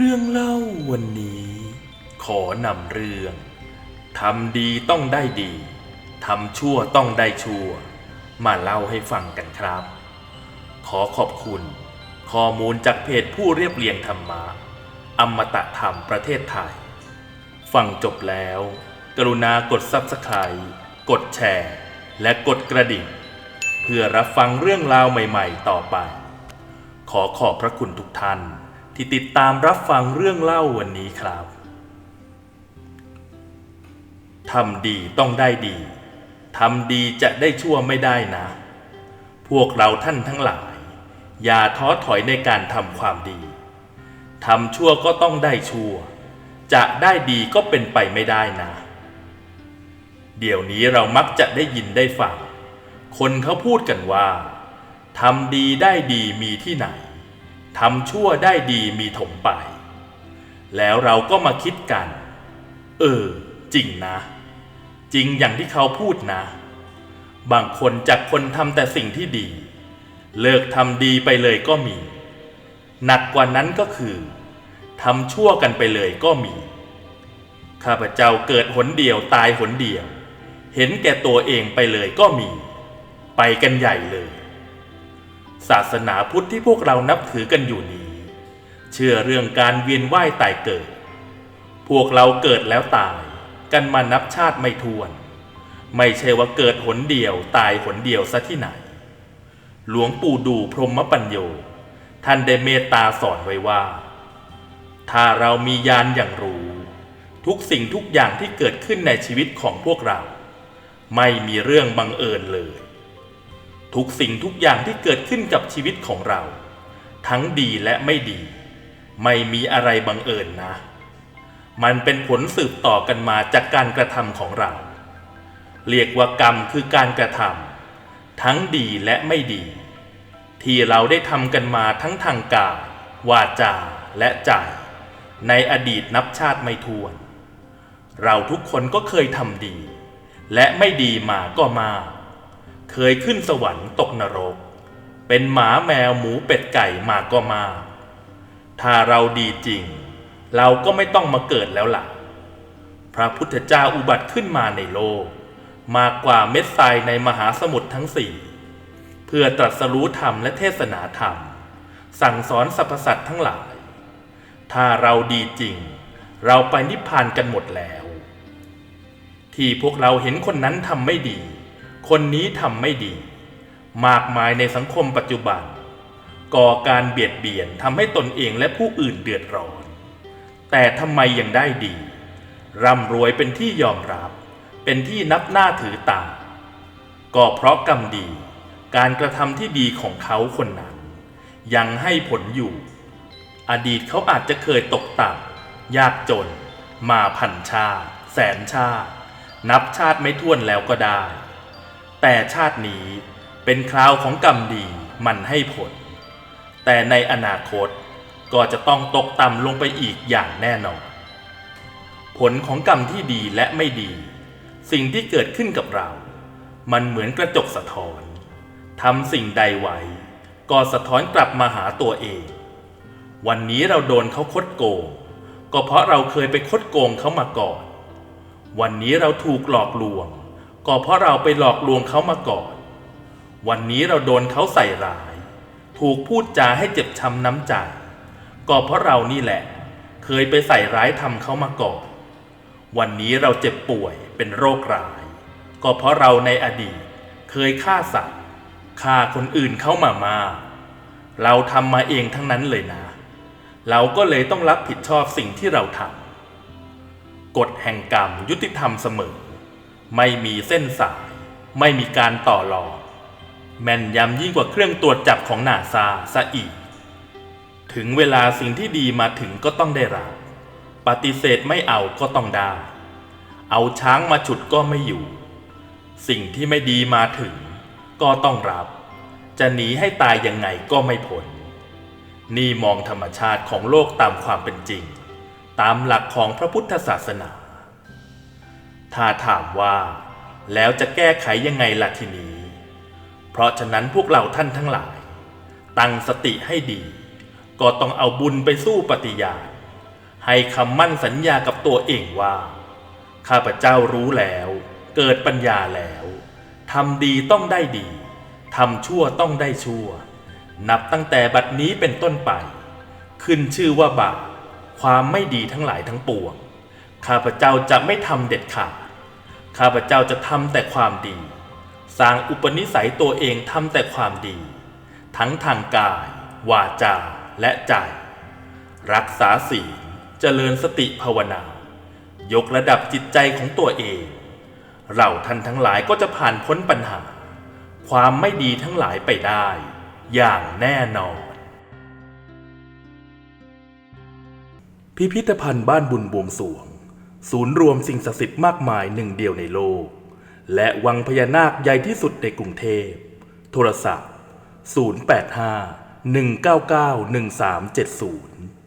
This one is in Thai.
เรื่องเล่าวันนี้ ขอนำเรื่องทำดีต้องได้ดีทำชั่วต้องได้ชั่ว มาเล่าให้ฟังกันครับ ขอขอบคุณ ข้อมูลจากเพจผู้เรียบเรียงธรรมะอมตะธรรมประเทศไทย ฟังจบแล้ว กรุณากด Subscribe กดแชร์ และกดกระดิ่ง เพื่อรับฟังเรื่องราวใหม่ ๆ ต่อไป ขอขอบพระคุณทุกท่าน ที่ติดตามรับฟังเรื่องเล่าวันนี้ครับทำดีต้องได้ดีทำดีจะได้ชั่วไม่ได้นะ พวกเราท่านทั้งหลาย อย่าท้อถอยในการทำความดีทำชั่วก็ต้องได้ชั่ว จะได้ดีก็เป็นไปไม่ได้นะ เดี๋ยวนี้เรามักจะได้ยินได้ฟัง คนเขาพูดกันว่าทำดีได้ดีมีที่ไหน ทำชั่วได้ดีมีถมไป แล้วเราก็มาคิดกัน เออ จริงนะ จริงอย่างที่เขาพูดนะ บางคนจากคนทำแต่สิ่งที่ดี เลิกทำดีไปเลยก็มี หนักกว่านั้นก็คือทำชั่วกันไปเลยก็มี ข้าพเจ้าเกิดหนเดียวตายหนเดียว เห็นแก่ตัวเองไปเลยก็มี ไปกันใหญ่เลย ศาสนาพุทธที่พวกเรานับถือกันอยู่นี้ เชื่อเรื่องการเวียนว่ายตายเกิด พวกเราเกิดแล้วตาย กันมานับชาติไม่ถ้วน ไม่ใช่ว่าเกิดหนเดียวตายหนเดียวซะที่ไหน หลวงปู่ดูพรหมปัญโยท่านได้เมตตาสอนไว้ว่า ถ้าเรามีญาณอย่างรู้ ทุกสิ่งทุกอย่างที่เกิดขึ้นในชีวิตของพวกเรา ไม่มีเรื่องบังเอิญเลย ทุกสิ่งทุกอย่างที่เกิดขึ้นกับชีวิตของเรา ทั้งดีและไม่ดี ไม่มีอะไรบังเอิญนะ มันเป็นผลสืบต่อกันมาจากการกระทำของเรา เรียกว่ากรรมคือการกระทำทั้งดีและไม่ดี ที่เราได้ทำกันมาทั้งทางกายวาจาและใจในอดีตนับชาติไม่ถ้วน เราทุกคนก็เคยทำดี และไม่ดีมาก็มาก เคยขึ้นสวรรค์ตกนรก เป็นหมาแมวหมูเป็ดไก่มาก็มากถ้าเราดีจริง เราก็ไม่ต้องมาเกิดแล้วล่ะ พระพุทธเจ้าอุบัติขึ้นมาในโลก มากกว่าเม็ดทรายในมหาสมุทรทั้งสี่เพื่อตรัสรู้ธรรมและเทศนาธรรม สั่งสอนสรรพสัตว์ทั้งหลาย ถ้าเราดีจริง เราไปนิพพานกันหมดแล้ว ที่พวกเราเห็นคนนั้นทำไม่ดี คนนี้ทำไม่ดี มากมายในสังคมปัจจุบัน ก่อการเบียดเบียนทำให้ตนเองและผู้อื่นเดือดร้อน แต่ทำไมยังได้ดี ร่ำรวยเป็นที่ยอมรับ เป็นที่นับหน้าถือตา ก็เพราะกรรมดี การกระทำที่ดีของเขาคนนั้น ยังให้ผลอยู่ อดีตเขาอาจจะเคยตกต่ำยากจน มาพันชาติ แสนชาติ นับชาติไม่ท้วนแล้วก็ได้ แต่ชาตินี้เป็นคราวของกรรมดีมันให้ผล แต่ในอนาคตก็จะต้องตกต่ำลงไปอีกอย่างแน่นอน ผลของกรรมที่ดีและไม่ดี สิ่งที่เกิดขึ้นกับเรา มันเหมือนกระจกสะท้อนทำสิ่งใดไว้ก็สะท้อนกลับมาหาตัวเอง วันนี้เราโดนเขาคดโกง ก็เพราะเราเคยไปคดโกงเขามาก่อน วันนี้เราถูกหลอกลวง ก็เพราะเราไปหลอกลวงเขามาก่อน วันนี้เราโดนเขาใส่ร้าย ถูกพูดจาให้เจ็บช้ำน้ำใจ ก็เพราะเรานี่แหละ เคยไปใส่ร้ายทำเขามาก่อน วันนี้เราเจ็บป่วยเป็นโรคร้าย ก็เพราะเราในอดีต เคยฆ่าสัตว์ฆ่าคนอื่นเข้ามามากเราทำมาเองทั้งนั้นเลยนะ เราก็เลยต้องรับผิดชอบสิ่งที่เราทำกฎแห่งกรรมยุติธรรมเสมอ ไม่มีเส้นสาย ไม่มีการต่อรองแม่นยำยิ่งกว่าเครื่องตรวจจับของนาซาซะอีก ถึงเวลาสิ่งที่ดีมาถึงก็ต้องได้รับ ปฏิเสธไม่เอาก็ต้องได้ เอาช้างมาฉุดก็ไม่อยู่ สิ่งที่ไม่ดีมาถึงก็ต้องรับ จะหนีให้ตายยังไงก็ไม่พ้น นี่มองธรรมชาติของโลกตามความเป็นจริง ตามหลักของพระพุทธศาสนา ถ้าถามว่า แล้วจะแก้ไขยังไงล่ะทีนี้ เพราะฉะนั้นพวกเราท่านทั้งหลาย ตั้งสติให้ดี ก็ต้องเอาบุญไปสู้ปฏิญาณให้คำมั่นสัญญากับตัวเองว่า ข้าพเจ้ารู้แล้ว เกิดปัญญาแล้วทำดีต้องได้ดีทำชั่วต้องได้ชั่ว นับตั้งแต่บัดนี้เป็นต้นไป ขึ้นชื่อว่าบาปความไม่ดีทั้งหลายทั้งปวง ข้าพเจ้าจะไม่ทำเด็ดขาด ข้าพเจ้าจะทำแต่ความดี สร้างอุปนิสัยตัวเองทำแต่ความดี ทั้งทางกาย วาจา และใจ รักษาศีลเจริญสติภาวนา ยกระดับจิตใจของตัวเอง เราท่านทั้งหลายก็จะผ่านพ้นปัญหา ความไม่ดีทั้งหลายไปได้ อย่างแน่นอน พิพิธภัณฑ์บ้านบุญบวงสวง ศูนย์รวมสิ่งศักดิ์สิทธิ์มากมายหนึ่งเดียวในโลก และวังพญานาคใหญ่ที่สุดในกรุงเทพ โทรศัพท์ 085 199 1370